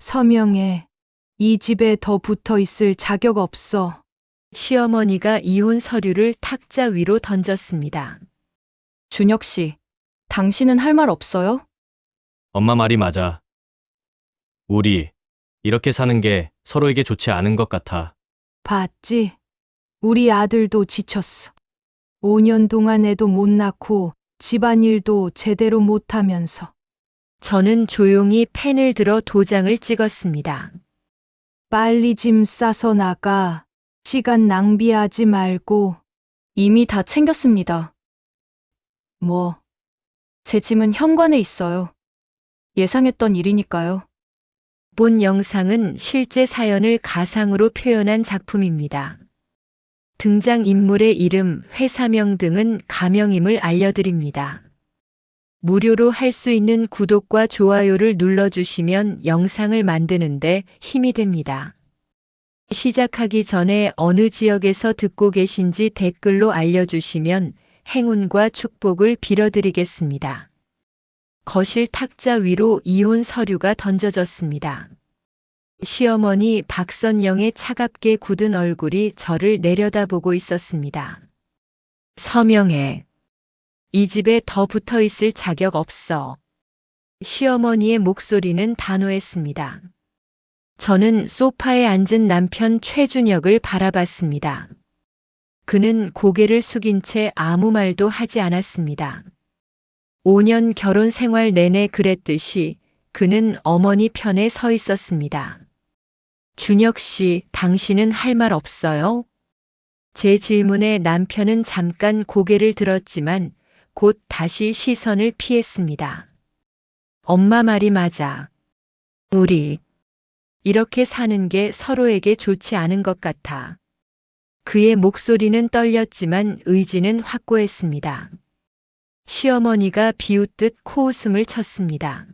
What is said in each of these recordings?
서명해. 이 집에 더 붙어 있을 자격 없어. 시어머니가 이혼 서류를 탁자 위로 던졌습니다. 준혁 씨, 당신은 할 말 없어요? 엄마 말이 맞아. 우리 이렇게 사는 게 서로에게 좋지 않은 것 같아. 봤지? 우리 아들도 지쳤어. 5년 동안 애도 못 낳고 집안일도 제대로 못하면서 저는 조용히 펜을 들어 도장을 찍었습니다. 빨리 짐 싸서 나가. 시간 낭비하지 말고 이미 다 챙겼습니다. 뭐 제 짐은 현관에 있어요. 예상했던 일이니까요. 본 영상은 실제 사연을 가상으로 표현한 작품입니다. 등장 인물의 이름, 회사명 등은 가명임을 알려드립니다. 무료로 할 수 있는 구독과 좋아요를 눌러주시면 영상을 만드는데 힘이 됩니다. 시작하기 전에 어느 지역에서 듣고 계신지 댓글로 알려주시면 행운과 축복을 빌어드리겠습니다. 거실 탁자 위로 이혼 서류가 던져졌습니다. 시어머니 박선영의 차갑게 굳은 얼굴이 저를 내려다보고 있었습니다. 서명해. 이 집에 더 붙어 있을 자격 없어. 시어머니의 목소리는 단호했습니다. 저는 소파에 앉은 남편 최준혁을 바라봤습니다. 그는 고개를 숙인 채 아무 말도 하지 않았습니다. 5년 결혼 생활 내내 그랬듯이 그는 어머니 편에 서 있었습니다. 준혁 씨, 당신은 할 말 없어요? 제 질문에 남편은 잠깐 고개를 들었지만 곧 다시 시선을 피했습니다. 엄마 말이 맞아. 우리 이렇게 사는 게 서로에게 좋지 않은 것 같아. 그의 목소리는 떨렸지만 의지는 확고했습니다. 시어머니가 비웃듯 코웃음을 쳤습니다.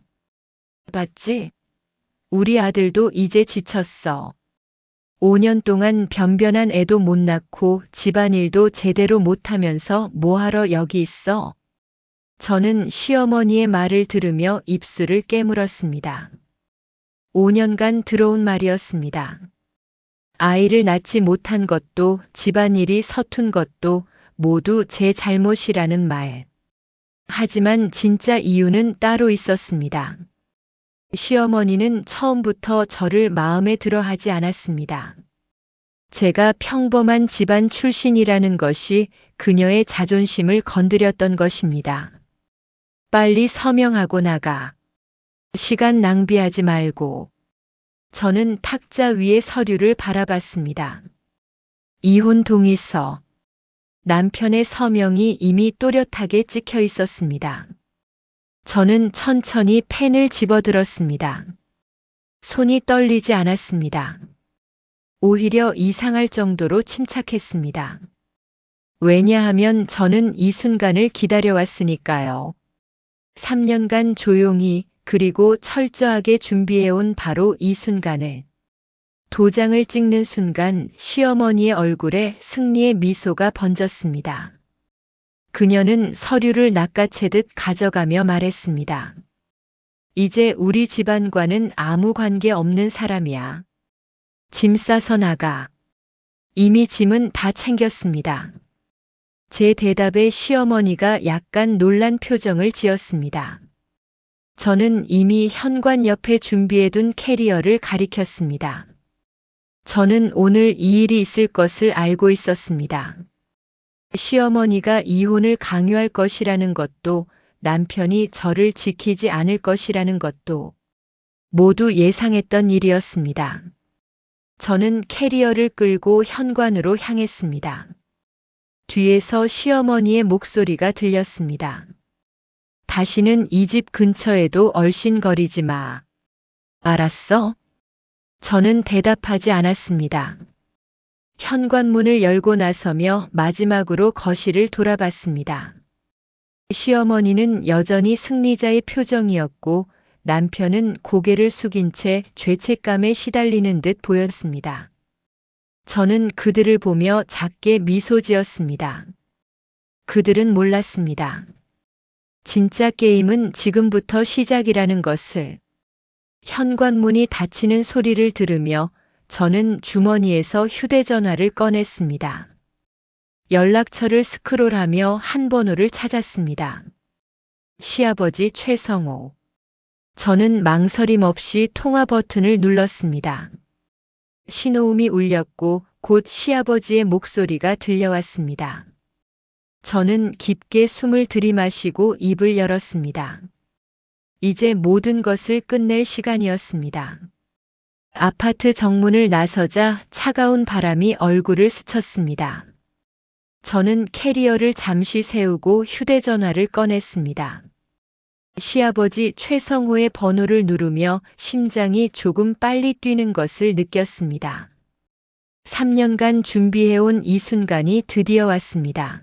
봤지? 우리 아들도 이제 지쳤어. 5년 동안 변변한 애도 못 낳고 집안일도 제대로 못하면서 뭐하러 여기 있어? 저는 시어머니의 말을 들으며 입술을 깨물었습니다. 5년간 들어온 말이었습니다. 아이를 낳지 못한 것도 집안일이 서툰 것도 모두 제 잘못이라는 말. 하지만 진짜 이유는 따로 있었습니다. 시어머니는 처음부터 저를 마음에 들어 하지 않았습니다. 제가 평범한 집안 출신이라는 것이 그녀의 자존심을 건드렸던 것입니다. 빨리 서명하고 나가. 시간 낭비하지 말고. 저는 탁자 위의 서류를 바라봤습니다. 이혼 동의서. 남편의 서명이 이미 또렷하게 찍혀 있었습니다. 저는 천천히 펜을 집어들었습니다. 손이 떨리지 않았습니다. 오히려 이상할 정도로 침착했습니다. 왜냐하면 저는 이 순간을 기다려왔으니까요. 3년간 조용히 그리고 철저하게 준비해온 바로 이 순간을. 도장을 찍는 순간 시어머니의 얼굴에 승리의 미소가 번졌습니다. 그녀는 서류를 낚아채듯 가져가며 말했습니다. 이제 우리 집안과는 아무 관계 없는 사람이야. 짐 싸서 나가. 이미 짐은 다 챙겼습니다. 제 대답에 시어머니가 약간 놀란 표정을 지었습니다. 저는 이미 현관 옆에 준비해둔 캐리어를 가리켰습니다. 저는 오늘 이 일이 있을 것을 알고 있었습니다. 시어머니가 이혼을 강요할 것이라는 것도 남편이 저를 지키지 않을 것이라는 것도 모두 예상했던 일이었습니다. 저는 캐리어를 끌고 현관으로 향했습니다. 뒤에서 시어머니의 목소리가 들렸습니다. 다시는 이 집 근처에도 얼씬거리지 마. 알았어? 저는 대답하지 않았습니다. 현관문을 열고 나서며 마지막으로 거실을 돌아봤습니다. 시어머니는 여전히 승리자의 표정이었고 남편은 고개를 숙인 채 죄책감에 시달리는 듯 보였습니다. 저는 그들을 보며 작게 미소 지었습니다. 그들은 몰랐습니다. 진짜 게임은 지금부터 시작이라는 것을 현관문이 닫히는 소리를 들으며 저는 주머니에서 휴대전화를 꺼냈습니다. 연락처를 스크롤하며 한 번호를 찾았습니다. 시아버지 최성호. 저는 망설임 없이 통화 버튼을 눌렀습니다. 신호음이 울렸고 곧 시아버지의 목소리가 들려왔습니다. 저는 깊게 숨을 들이마시고 입을 열었습니다. 이제 모든 것을 끝낼 시간이었습니다. 아파트 정문을 나서자 차가운 바람이 얼굴을 스쳤습니다. 저는 캐리어를 잠시 세우고 휴대전화를 꺼냈습니다. 시아버지 최성호의 번호를 누르며 심장이 조금 빨리 뛰는 것을 느꼈습니다. 3년간 준비해온 이 순간이 드디어 왔습니다.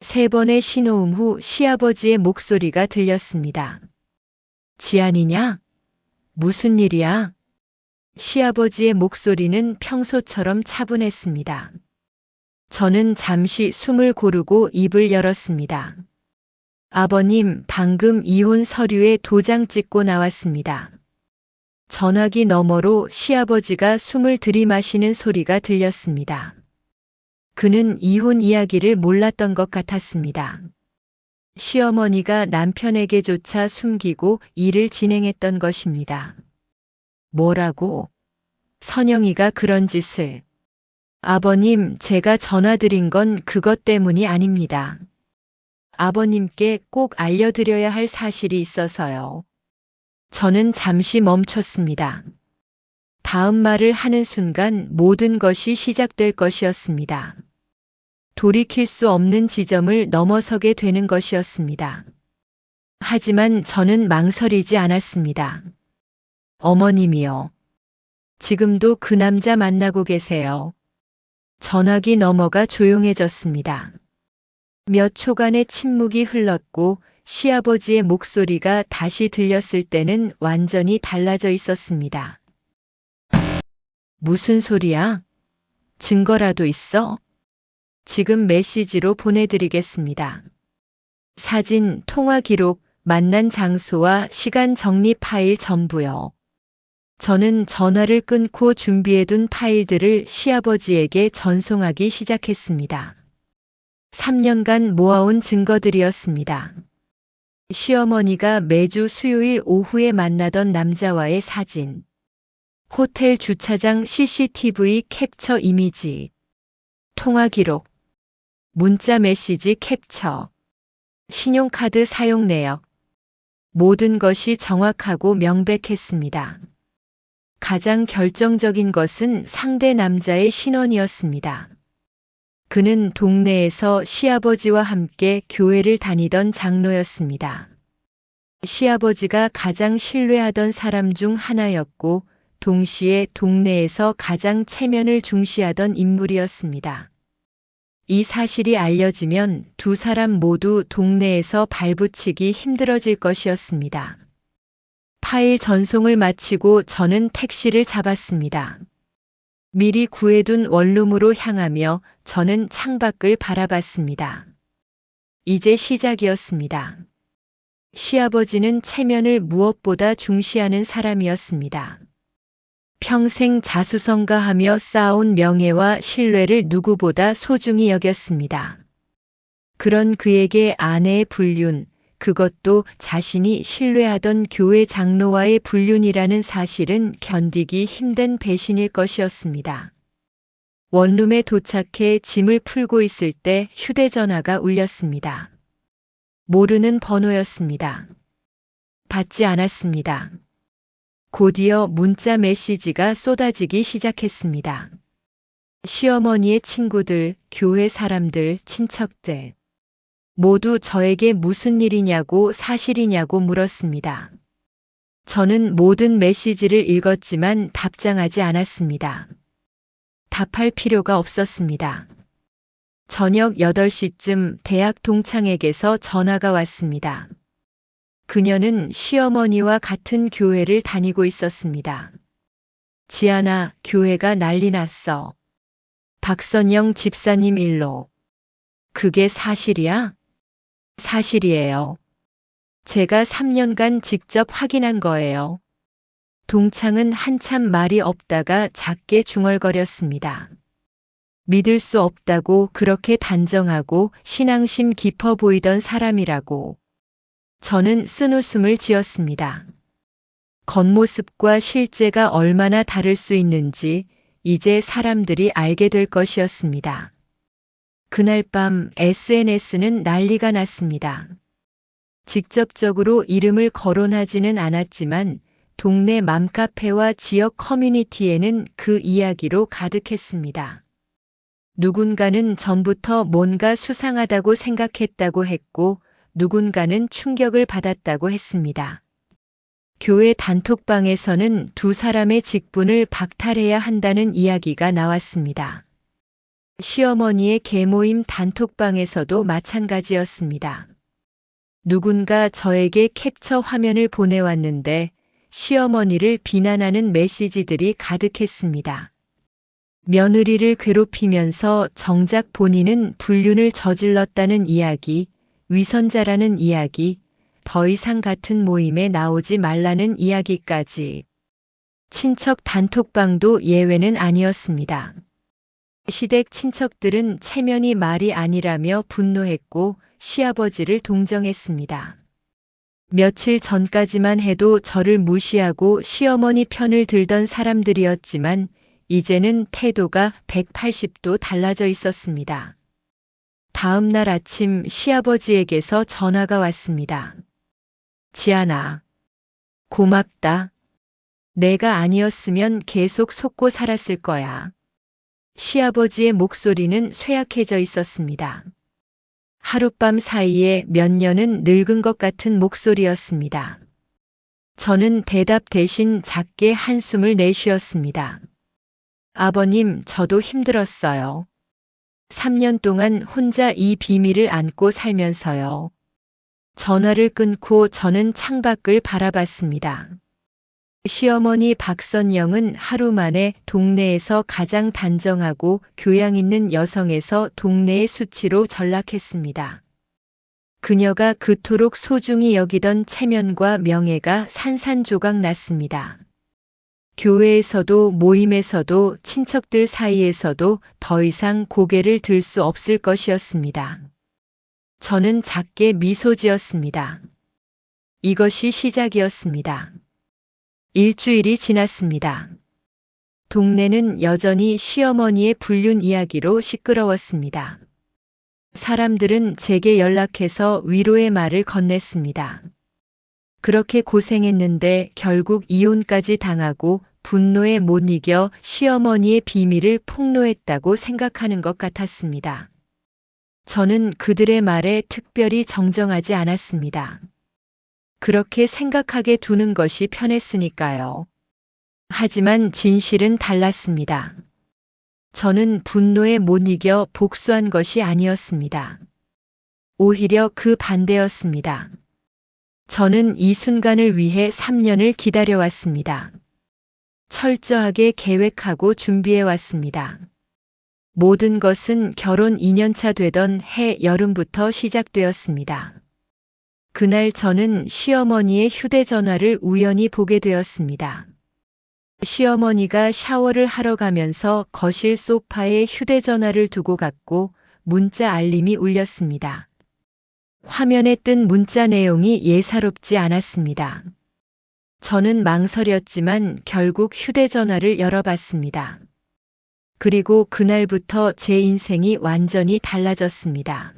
세 번의 신호음 후 시아버지의 목소리가 들렸습니다. 지안이냐? 무슨 일이야? 시아버지의 목소리는 평소처럼 차분했습니다. 저는 잠시 숨을 고르고 입을 열었습니다. 아버님, 방금 이혼 서류에 도장 찍고 나왔습니다. 전화기 너머로 시아버지가 숨을 들이마시는 소리가 들렸습니다. 그는 이혼 이야기를 몰랐던 것 같았습니다. 시어머니가 남편에게조차 숨기고 일을 진행했던 것입니다. 뭐라고? 선영이가 그런 짓을. 아버님, 제가 전화드린 건 그것 때문이 아닙니다. 아버님께 꼭 알려드려야 할 사실이 있어서요. 저는 잠시 멈췄습니다. 다음 말을 하는 순간 모든 것이 시작될 것이었습니다. 돌이킬 수 없는 지점을 넘어서게 되는 것이었습니다. 하지만 저는 망설이지 않았습니다. 어머님이요. 지금도 그 남자 만나고 계세요. 전화기 너머가 조용해졌습니다. 몇 초간의 침묵이 흘렀고 시아버지의 목소리가 다시 들렸을 때는 완전히 달라져 있었습니다. 무슨 소리야? 증거라도 있어? 지금 메시지로 보내드리겠습니다. 사진, 통화 기록, 만난 장소와 시간 정리 파일 전부요. 저는 전화를 끊고 준비해둔 파일들을 시아버지에게 전송하기 시작했습니다. 3년간 모아온 증거들이었습니다. 시어머니가 매주 수요일 오후에 만나던 남자와의 사진, 호텔 주차장 CCTV 캡처 이미지, 통화 기록, 문자 메시지 캡처, 신용카드 사용 내역, 모든 것이 정확하고 명백했습니다. 가장 결정적인 것은 상대 남자의 신원이었습니다. 그는 동네에서 시아버지와 함께 교회를 다니던 장로였습니다. 시아버지가 가장 신뢰하던 사람 중 하나였고, 동시에 동네에서 가장 체면을 중시하던 인물이었습니다. 이 사실이 알려지면 두 사람 모두 동네에서 발붙이기 힘들어질 것이었습니다. 파일 전송을 마치고 저는 택시를 잡았습니다. 미리 구해둔 원룸으로 향하며 저는 창밖을 바라봤습니다. 이제 시작이었습니다. 시아버지는 체면을 무엇보다 중시하는 사람이었습니다. 평생 자수성가하며 쌓아온 명예와 신뢰를 누구보다 소중히 여겼습니다. 그런 그에게 아내의 불륜, 그것도 자신이 신뢰하던 교회 장로와의 불륜이라는 사실은 견디기 힘든 배신일 것이었습니다. 원룸에 도착해 짐을 풀고 있을 때 휴대전화가 울렸습니다. 모르는 번호였습니다. 받지 않았습니다. 곧이어 문자 메시지가 쏟아지기 시작했습니다. 시어머니의 친구들, 교회 사람들, 친척들. 모두 저에게 무슨 일이냐고 사실이냐고 물었습니다. 저는 모든 메시지를 읽었지만 답장하지 않았습니다. 답할 필요가 없었습니다. 저녁 8시쯤 대학 동창에게서 전화가 왔습니다. 그녀는 시어머니와 같은 교회를 다니고 있었습니다. 지아나, 교회가 난리 났어. 박선영 집사님 일로. 그게 사실이야? 사실이에요. 제가 3년간 직접 확인한 거예요. 동창은 한참 말이 없다가 작게 중얼거렸습니다. 믿을 수 없다고 그렇게 단정하고 신앙심 깊어 보이던 사람이라고. 저는 쓴웃음을 지었습니다. 겉모습과 실제가 얼마나 다를 수 있는지 이제 사람들이 알게 될 것이었습니다. 그날 밤 SNS는 난리가 났습니다. 직접적으로 이름을 거론하지는 않았지만 동네 맘카페와 지역 커뮤니티에는 그 이야기로 가득했습니다. 누군가는 전부터 뭔가 수상하다고 생각했다고 했고 누군가는 충격을 받았다고 했습니다. 교회 단톡방에서는 두 사람의 직분을 박탈해야 한다는 이야기가 나왔습니다. 시어머니의 계모임 단톡방에서도 마찬가지였습니다. 누군가 저에게 캡처 화면을 보내왔는데 시어머니를 비난하는 메시지들이 가득했습니다. 며느리를 괴롭히면서 정작 본인은 불륜을 저질렀다는 이야기, 위선자라는 이야기, 더 이상 같은 모임에 나오지 말라는 이야기까지. 친척 단톡방도 예외는 아니었습니다. 시댁 친척들은 체면이 말이 아니라며 분노했고 시아버지를 동정했습니다. 며칠 전까지만 해도 저를 무시하고 시어머니 편을 들던 사람들이었지만 이제는 태도가 180도 달라져 있었습니다. 다음 날 아침 시아버지에게서 전화가 왔습니다. 지아나, 고맙다. 내가 아니었으면 계속 속고 살았을 거야. 시아버지의 목소리는 쇠약해져 있었습니다. 하룻밤 사이에 몇 년은 늙은 것 같은 목소리였습니다. 저는 대답 대신 작게 한숨을 내쉬었습니다. 아버님, 저도 힘들었어요. 3년 동안 혼자 이 비밀을 안고 살면서요. 전화를 끊고 저는 창밖을 바라봤습니다. 시어머니 박선영은 하루 만에 동네에서 가장 단정하고 교양 있는 여성에서 동네의 수치로 전락했습니다. 그녀가 그토록 소중히 여기던 체면과 명예가 산산조각 났습니다. 교회에서도 모임에서도 친척들 사이에서도 더 이상 고개를 들 수 없을 것이었습니다. 저는 작게 미소 지었습니다. 이것이 시작이었습니다. 일주일이 지났습니다. 동네는 여전히 시어머니의 불륜 이야기로 시끄러웠습니다. 사람들은 제게 연락해서 위로의 말을 건넸습니다. 그렇게 고생했는데 결국 이혼까지 당하고 분노에 못 이겨 시어머니의 비밀을 폭로했다고 생각하는 것 같았습니다. 저는 그들의 말에 특별히 정정하지 않았습니다. 그렇게 생각하게 두는 것이 편했으니까요. 하지만 진실은 달랐습니다. 저는 분노에 못 이겨 복수한 것이 아니었습니다. 오히려 그 반대였습니다. 저는 이 순간을 위해 3년을 기다려왔습니다. 철저하게 계획하고 준비해왔습니다. 모든 것은 결혼 2년차 되던 해 여름부터 시작되었습니다. 그날 저는 시어머니의 휴대전화를 우연히 보게 되었습니다. 시어머니가 샤워를 하러 가면서 거실 소파에 휴대전화를 두고 갔고 문자 알림이 울렸습니다. 화면에 뜬 문자 내용이 예사롭지 않았습니다. 저는 망설였지만 결국 휴대전화를 열어봤습니다. 그리고 그날부터 제 인생이 완전히 달라졌습니다.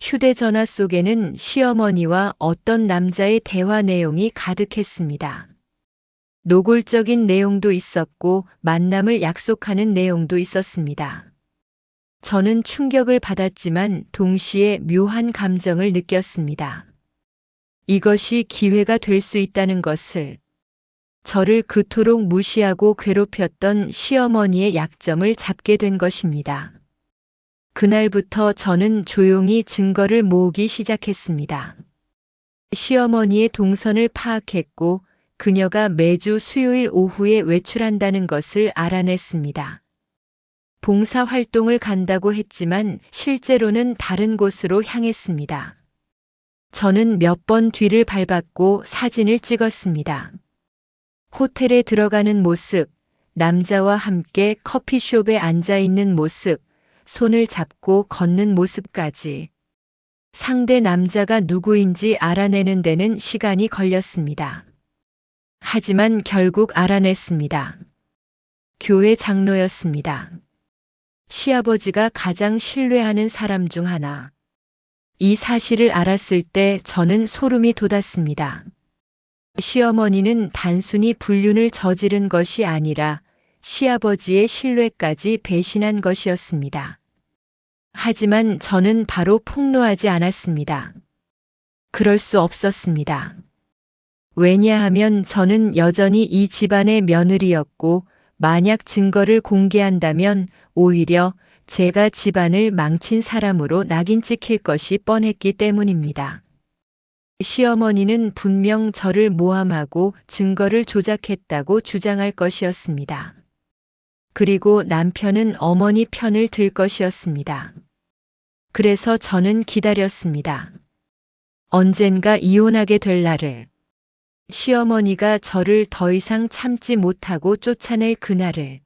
휴대전화 속에는 시어머니와 어떤 남자의 대화 내용이 가득했습니다. 노골적인 내용도 있었고 만남을 약속하는 내용도 있었습니다. 저는 충격을 받았지만 동시에 묘한 감정을 느꼈습니다. 이것이 기회가 될 수 있다는 것을 저를 그토록 무시하고 괴롭혔던 시어머니의 약점을 잡게 된 것입니다. 그날부터 저는 조용히 증거를 모으기 시작했습니다. 시어머니의 동선을 파악했고 그녀가 매주 수요일 오후에 외출한다는 것을 알아냈습니다. 봉사 활동을 간다고 했지만 실제로는 다른 곳으로 향했습니다. 저는 몇 번 뒤를 밟았고 사진을 찍었습니다. 호텔에 들어가는 모습, 남자와 함께 커피숍에 앉아 있는 모습, 손을 잡고 걷는 모습까지. 상대 남자가 누구인지 알아내는 데는 시간이 걸렸습니다. 하지만 결국 알아냈습니다. 교회 장로였습니다. 시아버지가 가장 신뢰하는 사람 중 하나. 이 사실을 알았을 때 저는 소름이 돋았습니다. 시어머니는 단순히 불륜을 저지른 것이 아니라 시아버지의 신뢰까지 배신한 것이었습니다. 하지만 저는 바로 폭로하지 않았습니다. 그럴 수 없었습니다. 왜냐하면 저는 여전히 이 집안의 며느리였고, 만약 증거를 공개한다면 오히려 제가 집안을 망친 사람으로 낙인 찍힐 것이 뻔했기 때문입니다. 시어머니는 분명 저를 모함하고 증거를 조작했다고 주장할 것이었습니다. 그리고 남편은 어머니 편을 들 것이었습니다. 그래서 저는 기다렸습니다. 언젠가 이혼하게 될 날을. 시어머니가 저를 더 이상 참지 못하고 쫓아낼 그날을.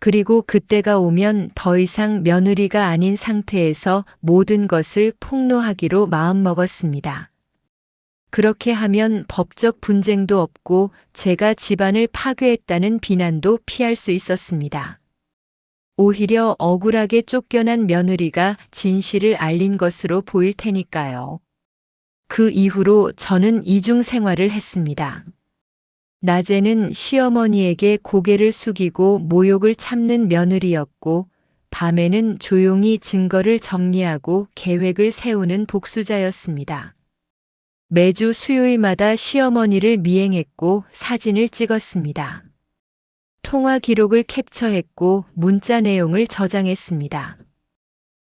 그리고 그때가 오면 더 이상 며느리가 아닌 상태에서 모든 것을 폭로하기로 마음먹었습니다. 그렇게 하면 법적 분쟁도 없고 제가 집안을 파괴했다는 비난도 피할 수 있었습니다. 오히려 억울하게 쫓겨난 며느리가 진실을 알린 것으로 보일 테니까요. 그 이후로 저는 이중 생활을 했습니다. 낮에는 시어머니에게 고개를 숙이고 모욕을 참는 며느리였고, 밤에는 조용히 증거를 정리하고 계획을 세우는 복수자였습니다. 매주 수요일마다 시어머니를 미행했고 사진을 찍었습니다. 통화 기록을 캡처했고 문자 내용을 저장했습니다.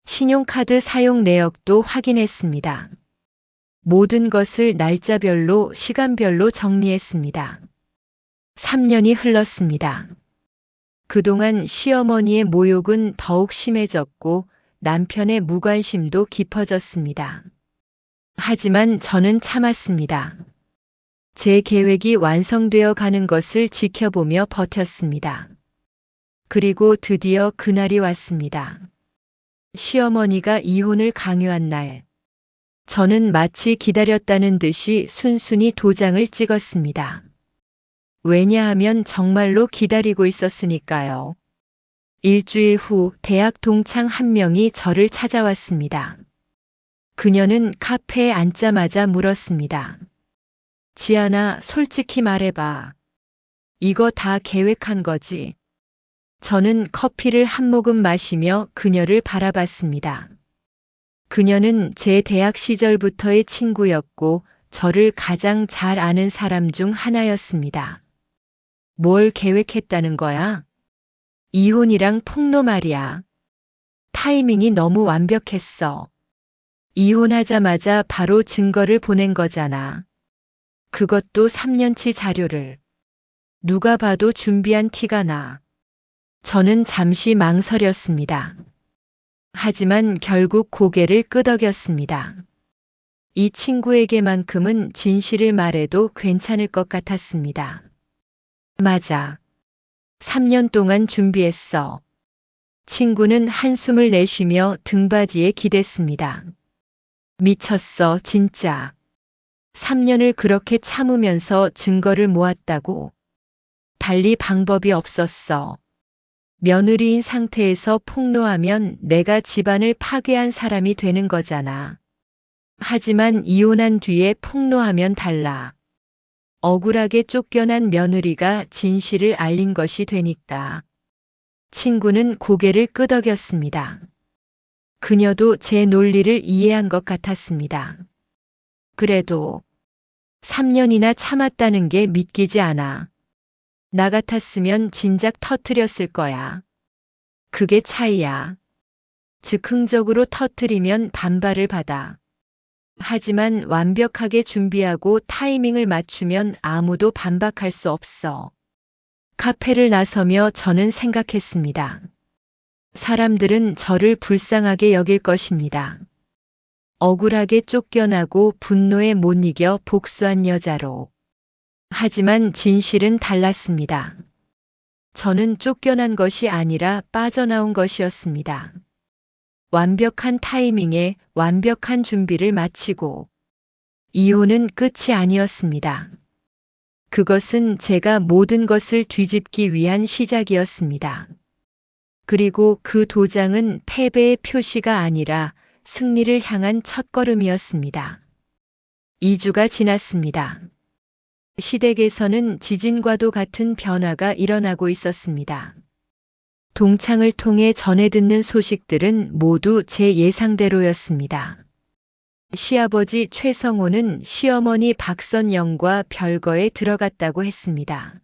신용카드 사용 내역도 확인했습니다. 모든 것을 날짜별로 시간별로 정리했습니다. 3년이 흘렀습니다. 그동안 시어머니의 모욕은 더욱 심해졌고 남편의 무관심도 깊어졌습니다. 하지만 저는 참았습니다. 제 계획이 완성되어 가는 것을 지켜보며 버텼습니다. 그리고 드디어 그날이 왔습니다. 시어머니가 이혼을 강요한 날. 저는 마치 기다렸다는 듯이 순순히 도장을 찍었습니다. 왜냐하면 정말로 기다리고 있었으니까요. 일주일 후 대학 동창 한 명이 저를 찾아왔습니다. 그녀는 카페에 앉자마자 물었습니다. 지아나, 솔직히 말해봐. 이거 다 계획한 거지? 저는 커피를 한 모금 마시며 그녀를 바라봤습니다. 그녀는 제 대학 시절부터의 친구였고 저를 가장 잘 아는 사람 중 하나였습니다. 뭘 계획했다는 거야? 이혼이랑 폭로 말이야. 타이밍이 너무 완벽했어. 이혼하자마자 바로 증거를 보낸 거잖아. 그것도 3년치 자료를. 누가 봐도 준비한 티가 나. 저는 잠시 망설였습니다. 하지만 결국 고개를 끄덕였습니다. 이 친구에게만큼은 진실을 말해도 괜찮을 것 같았습니다. 맞아. 3년 동안 준비했어. 친구는 한숨을 내쉬며 등받이에 기댔습니다. 미쳤어, 진짜. 3년을 그렇게 참으면서 증거를 모았다고. 달리 방법이 없었어. 며느리인 상태에서 폭로하면 내가 집안을 파괴한 사람이 되는 거잖아. 하지만 이혼한 뒤에 폭로하면 달라. 억울하게 쫓겨난 며느리가 진실을 알린 것이 되니까. 친구는 고개를 끄덕였습니다. 그녀도 제 논리를 이해한 것 같았습니다. 그래도 3년이나 참았다는 게 믿기지 않아. 나 같았으면 진작 터트렸을 거야. 그게 차이야. 즉흥적으로 터트리면 반발을 받아. 하지만 완벽하게 준비하고 타이밍을 맞추면 아무도 반박할 수 없어. 카페를 나서며 저는 생각했습니다. 사람들은 저를 불쌍하게 여길 것입니다. 억울하게 쫓겨나고 분노에 못 이겨 복수한 여자로. 하지만 진실은 달랐습니다. 저는 쫓겨난 것이 아니라 빠져나온 것이었습니다. 완벽한 타이밍에 완벽한 준비를 마치고 이혼은 끝이 아니었습니다. 그것은 제가 모든 것을 뒤집기 위한 시작이었습니다. 그리고 그 도장은 패배의 표시가 아니라 승리를 향한 첫걸음이었습니다. 2주가 지났습니다. 시댁에서는 지진과도 같은 변화가 일어나고 있었습니다. 동창을 통해 전해 듣는 소식들은 모두 제 예상대로였습니다. 시아버지 최성호는 시어머니 박선영과 별거에 들어갔다고 했습니다.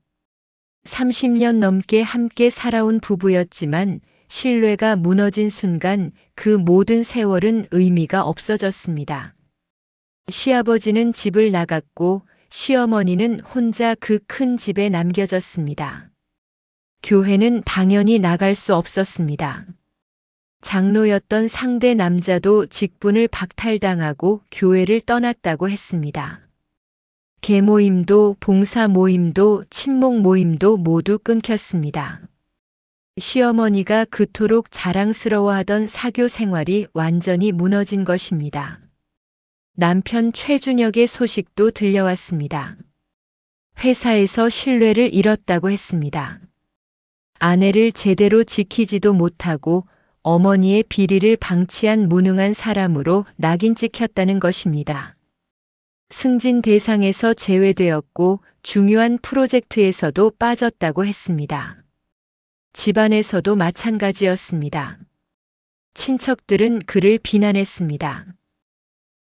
30년 넘게 함께 살아온 부부였지만 신뢰가 무너진 순간 그 모든 세월은 의미가 없어졌습니다. 시아버지는 집을 나갔고 시어머니는 혼자 그 큰 집에 남겨졌습니다. 교회는 당연히 나갈 수 없었습니다. 장로였던 상대 남자도 직분을 박탈당하고 교회를 떠났다고 했습니다. 계모임도 봉사 모임도 친목 모임도 모두 끊겼습니다. 시어머니가 그토록 자랑스러워하던 사교 생활이 완전히 무너진 것입니다. 남편 최준혁의 소식도 들려왔습니다. 회사에서 신뢰를 잃었다고 했습니다. 아내를 제대로 지키지도 못하고 어머니의 비리를 방치한 무능한 사람으로 낙인 찍혔다는 것입니다. 승진 대상에서 제외되었고 중요한 프로젝트에서도 빠졌다고 했습니다. 집안에서도 마찬가지였습니다. 친척들은 그를 비난했습니다.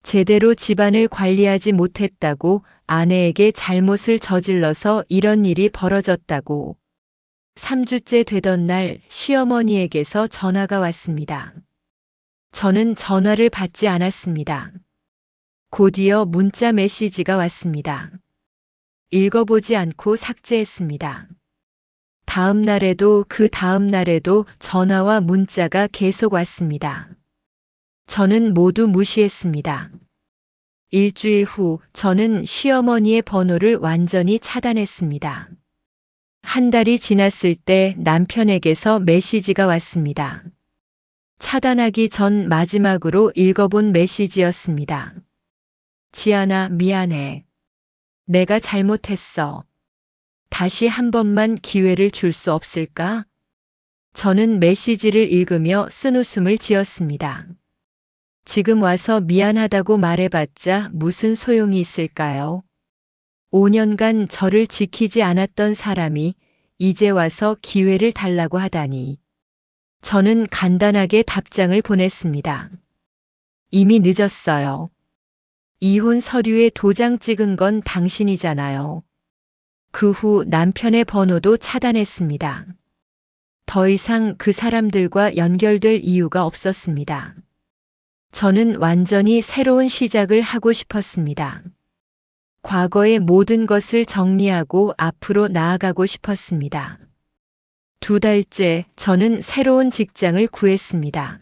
제대로 집안을 관리하지 못했다고 아내에게 잘못을 저질러서 이런 일이 벌어졌다고 3주째 되던 날 시어머니에게서 전화가 왔습니다. 저는 전화를 받지 않았습니다. 곧이어 문자 메시지가 왔습니다. 읽어보지 않고 삭제했습니다. 다음 날에도 그 다음 날에도 전화와 문자가 계속 왔습니다. 저는 모두 무시했습니다. 일주일 후 저는 시어머니의 번호를 완전히 차단했습니다. 한 달이 지났을 때 남편에게서 메시지가 왔습니다. 차단하기 전 마지막으로 읽어본 메시지였습니다. 지아나, 미안해. 내가 잘못했어. 다시 한 번만 기회를 줄 수 없을까? 저는 메시지를 읽으며 쓴 웃음을 지었습니다. 지금 와서 미안하다고 말해봤자 무슨 소용이 있을까요? 5년간 저를 지키지 않았던 사람이 이제 와서 기회를 달라고 하다니. 저는 간단하게 답장을 보냈습니다. 이미 늦었어요. 이혼 서류에 도장 찍은 건 당신이잖아요. 그 후 남편의 번호도 차단했습니다. 더 이상 그 사람들과 연결될 이유가 없었습니다. 저는 완전히 새로운 시작을 하고 싶었습니다. 과거의 모든 것을 정리하고 앞으로 나아가고 싶었습니다. 두 달째 저는 새로운 직장을 구했습니다.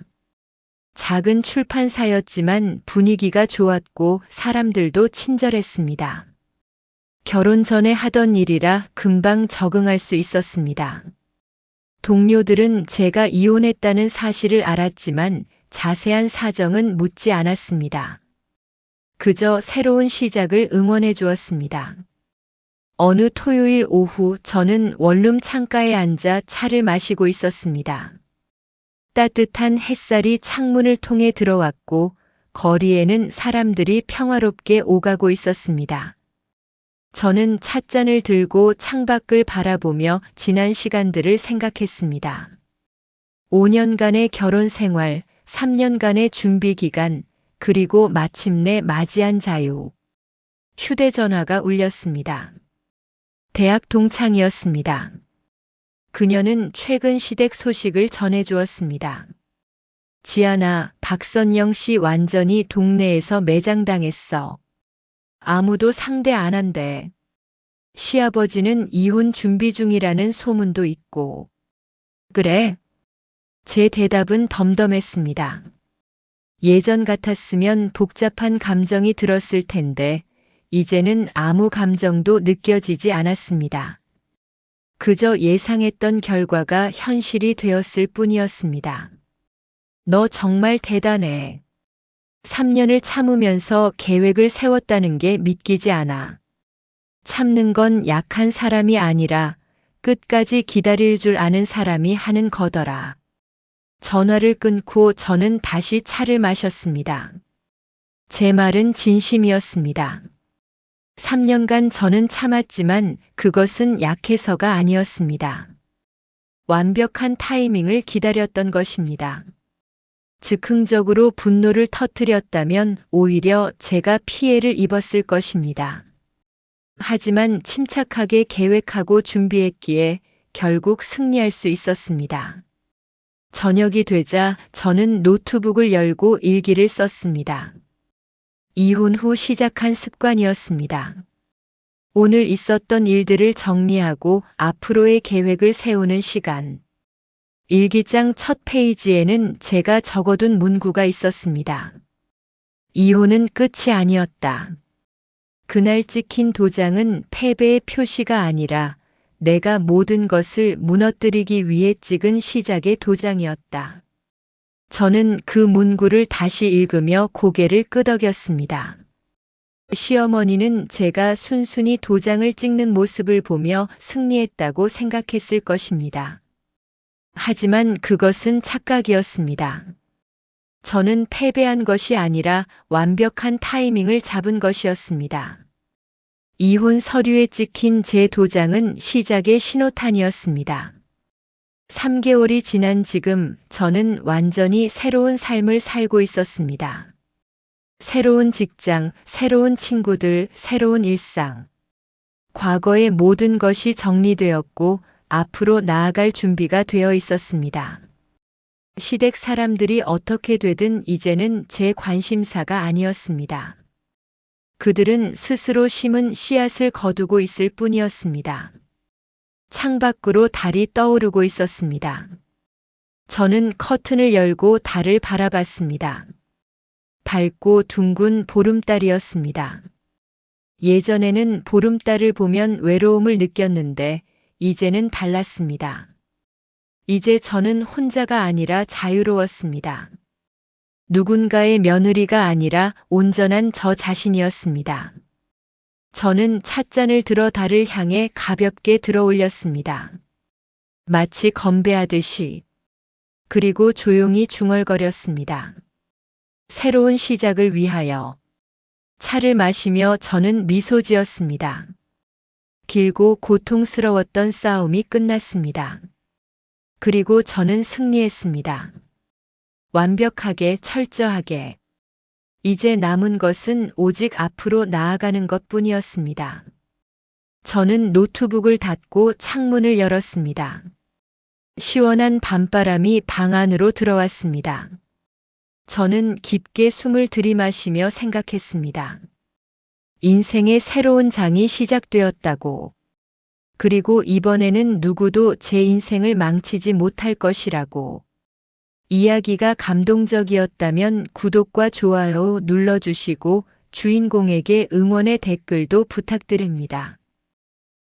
작은 출판사였지만 분위기가 좋았고 사람들도 친절했습니다. 결혼 전에 하던 일이라 금방 적응할 수 있었습니다. 동료들은 제가 이혼했다는 사실을 알았지만 자세한 사정은 묻지 않았습니다. 그저 새로운 시작을 응원해 주었습니다. 어느 토요일 오후 저는 원룸 창가에 앉아 차를 마시고 있었습니다. 따뜻한 햇살이 창문을 통해 들어왔고 거리에는 사람들이 평화롭게 오가고 있었습니다. 저는 찻잔을 들고 창밖을 바라보며 지난 시간들을 생각했습니다. 5년간의 결혼 생활, 3년간의 준비 기간, 그리고 마침내 맞이한 자유. 휴대전화가 울렸습니다. 대학 동창이었습니다. 그녀는 최근 시댁 소식을 전해주었습니다. 지아나, 박선영 씨 완전히 동네에서 매장당했어. 아무도 상대 안 한대. 시아버지는 이혼 준비 중이라는 소문도 있고. 그래. 제 대답은 덤덤했습니다. 예전 같았으면 복잡한 감정이 들었을 텐데, 이제는 아무 감정도 느껴지지 않았습니다. 그저 예상했던 결과가 현실이 되었을 뿐이었습니다. 너 정말 대단해. 3년을 참으면서 계획을 세웠다는 게 믿기지 않아. 참는 건 약한 사람이 아니라 끝까지 기다릴 줄 아는 사람이 하는 거더라. 전화를 끊고 저는 다시 차를 마셨습니다. 제 말은 진심이었습니다. 3년간 저는 참았지만 그것은 약해서가 아니었습니다. 완벽한 타이밍을 기다렸던 것입니다. 즉흥적으로 분노를 터뜨렸다면 오히려 제가 피해를 입었을 것입니다. 하지만 침착하게 계획하고 준비했기에 결국 승리할 수 있었습니다. 저녁이 되자 저는 노트북을 열고 일기를 썼습니다. 이혼 후 시작한 습관이었습니다. 오늘 있었던 일들을 정리하고 앞으로의 계획을 세우는 시간. 일기장 첫 페이지에는 제가 적어둔 문구가 있었습니다. 이혼은 끝이 아니었다. 그날 찍힌 도장은 패배의 표시가 아니라 내가 모든 것을 무너뜨리기 위해 찍은 시작의 도장이었다. 저는 그 문구를 다시 읽으며 고개를 끄덕였습니다. 시어머니는 제가 순순히 도장을 찍는 모습을 보며 승리했다고 생각했을 것입니다. 하지만 그것은 착각이었습니다. 저는 패배한 것이 아니라 완벽한 타이밍을 잡은 것이었습니다. 이혼 서류에 찍힌 제 도장은 시작의 신호탄이었습니다. 3개월이 지난 지금 저는 완전히 새로운 삶을 살고 있었습니다. 새로운 직장, 새로운 친구들, 새로운 일상. 과거의 모든 것이 정리되었고 앞으로 나아갈 준비가 되어 있었습니다. 시댁 사람들이 어떻게 되든 이제는 제 관심사가 아니었습니다. 그들은 스스로 심은 씨앗을 거두고 있을 뿐이었습니다. 창밖으로 달이 떠오르고 있었습니다. 저는 커튼을 열고 달을 바라봤습니다. 밝고 둥근 보름달이었습니다. 예전에는 보름달을 보면 외로움을 느꼈는데 이제는 달랐습니다. 이제 저는 혼자가 아니라 자유로웠습니다. 누군가의 며느리가 아니라 온전한 저 자신이었습니다. 저는 찻잔을 들어 달을 향해 가볍게 들어 올렸습니다. 마치 건배하듯이. 그리고 조용히 중얼거렸습니다. 새로운 시작을 위하여. 차를 마시며 저는 미소 지었습니다. 길고 고통스러웠던 싸움이 끝났습니다. 그리고 저는 승리했습니다. 완벽하게 철저하게. 이제 남은 것은 오직 앞으로 나아가는 것 뿐이었습니다. 저는 노트북을 닫고 창문을 열었습니다. 시원한 밤바람이 방 안으로 들어왔습니다. 저는 깊게 숨을 들이마시며 생각했습니다. 인생의 새로운 장이 시작되었다고. 그리고 이번에는 누구도 제 인생을 망치지 못할 것이라고. 이야기가 감동적이었다면 구독과 좋아요 눌러주시고 주인공에게 응원의 댓글도 부탁드립니다.